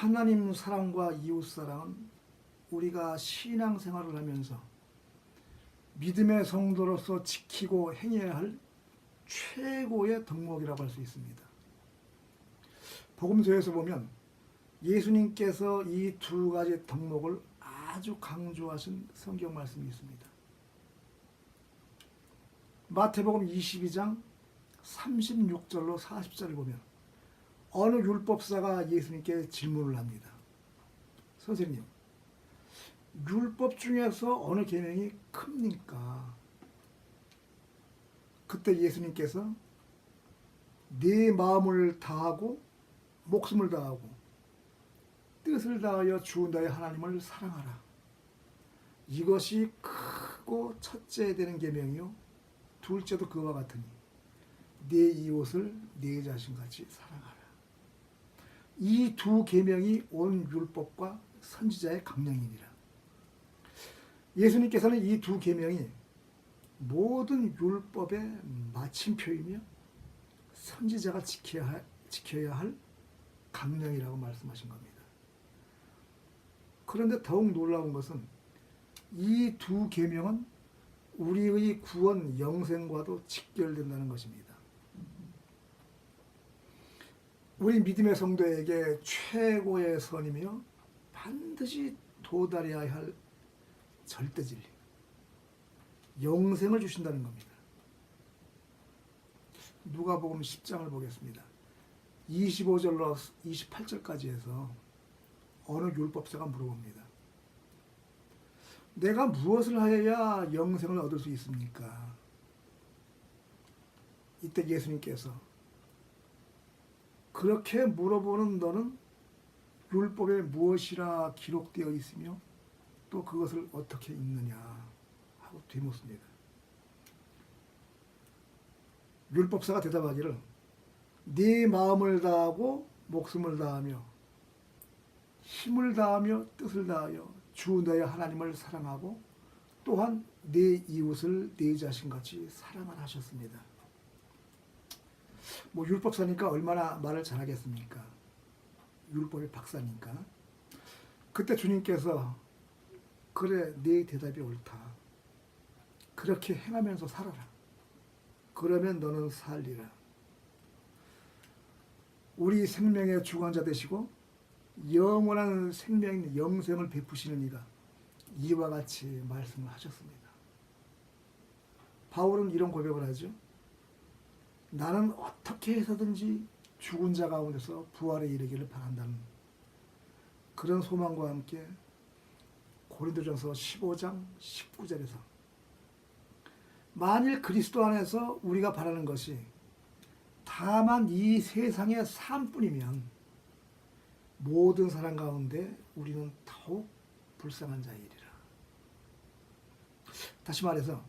하나님 사랑과 이웃 사랑은 우리가 신앙 생활을 하면서 믿음의 성도로서 지키고 행해야 할 최고의 덕목이라고 할 수 있습니다. 복음서에서 보면 예수님께서 이 두 가지 덕목을 아주 강조하신 성경 말씀이 있습니다. 마태복음 22장 36절로 40절을 보면 어느 율법사가 예수님께 질문을 합니다. 선생님, 율법 중에서 어느 계명이 큽니까? 그때 예수님께서 네 마음을 다하고 목숨을 다하고 뜻을 다하여 주은다의 하나님을 사랑하라. 이것이 크고 첫째 되는 계명이요 둘째도 그와 같으니 내 이웃을 내 자신같이 사랑하라. 이 두 계명이 온 율법과 선지자의 강령이니라. 예수님께서는 이 두 계명이 모든 율법의 마침표이며 선지자가 지켜야 할, 지켜야 할 강령이라고 말씀하신 겁니다. 그런데 더욱 놀라운 것은 이 두 계명은 우리의 구원 영생과도 직결된다는 것입니다. 우리 믿음의 성도에게 최고의 선이며 반드시 도달해야 할 절대 진리, 영생을 주신다는 겁니다. 누가복음 10장을 보겠습니다. 25절로 28절까지 해서 어느 율법사가 물어봅니다. 내가 무엇을 하여야 영생을 얻을 수 있습니까? 이때 예수님께서 그렇게 물어보는 너는 율법에 무엇이라 기록되어 있으며 또 그것을 어떻게 읽느냐 하고 되묻습니다. 율법사가 대답하기를 네 마음을 다하고 목숨을 다하며 힘을 다하며 뜻을 다하여 주 너의 하나님을 사랑하고 또한 내 이웃을 내 자신같이 사랑을 하셨습니다. 뭐 율법사니까 얼마나 말을 잘하겠습니까? 율법의 박사니까. 그때 주님께서 그래 네 대답이 옳다. 그렇게 행하면서 살아라. 그러면 너는 살리라. 우리 생명의 주관자 되시고 영원한 생명인 영생을 베푸시는 이가 이와 같이 말씀을 하셨습니다. 바울은 이런 고백을 하죠. 나는 어떻게 해서든지 죽은 자 가운데서 부활에 이르기를 바란다는 그런 소망과 함께 고린도전서 15장 19절에서 만일 그리스도 안에서 우리가 바라는 것이 다만 이 세상의 삶뿐이면 모든 사람 가운데 우리는 더욱 불쌍한 자이리라. 다시 말해서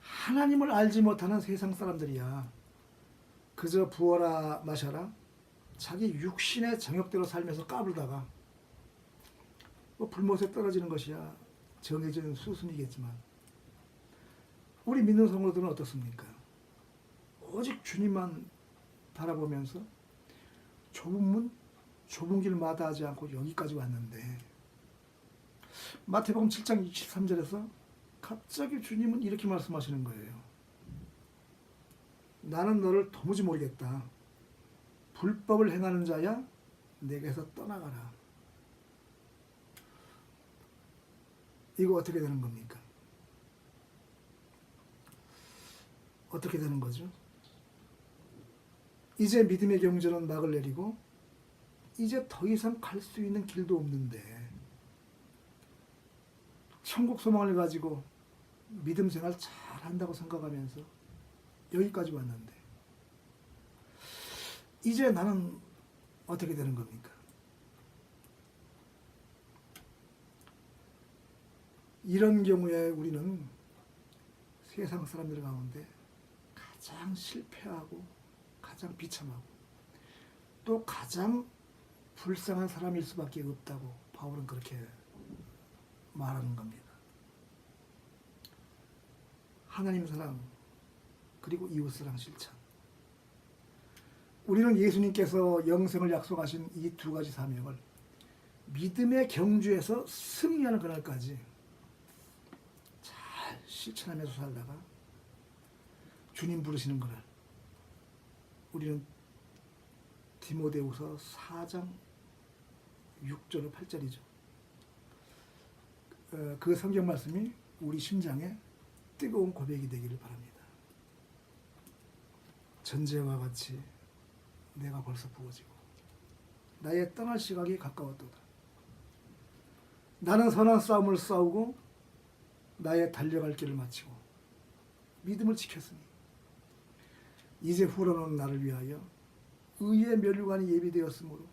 하나님을 알지 못하는 세상 사람들이야 그저 부어라 마셔라 자기 육신의 정욕대로 살면서 까불다가 뭐 불못에 떨어지는 것이야 정해진 수순이겠지만 우리 믿는 성도들은 어떻습니까? 오직 주님만 바라보면서 좁은 문, 좁은 길 마다하지 않고 여기까지 왔는데 마태복음 7장 23절에서 갑자기 주님은 이렇게 말씀하시는 거예요. 나는 너를 도무지 모르겠다. 불법을 행하는 자야 내게서 떠나가라. 이거 어떻게 되는 겁니까? 어떻게 되는 거죠? 이제 믿음의 경전은 막을 내리고 이제 더 이상 갈 수 있는 길도 없는데 천국 소망을 가지고 믿음 생활 잘 한다고 생각하면서 여기까지 왔는데 이제 나는 어떻게 되는 겁니까? 이런 경우에 우리는 세상 사람들 가운데 가장 실패하고 가장 비참하고 또 가장 불쌍한 사람일 수밖에 없다고 바울은 그렇게 말하는 겁니다. 하나님 사랑 그리고 이웃 사랑 실천. 우리는 예수님께서 영생을 약속하신 이 두 가지 사명을 믿음의 경주에서 승리하는 그날까지 잘 실천하면서 살다가 주님 부르시는 그날 우리는 디모데후서 4장 6절로 8절이죠. 어, 그 성경 말씀이 우리 심장에 뜨거운 고백이 되기를 바랍니다. 전제와 같이 내가 벌써 부어지고 나의 떠날 시각이 가까웠도다. 나는 선한 싸움을 싸우고 나의 달려갈 길을 마치고 믿음을 지켰으니 이제 후로는 나를 위하여 의의 멸류관이 예비되었으므로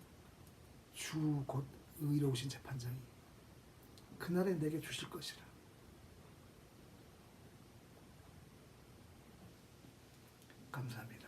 주 곧 의로우신 재판장이 그날에 내게 주실 것이라. 감사합니다.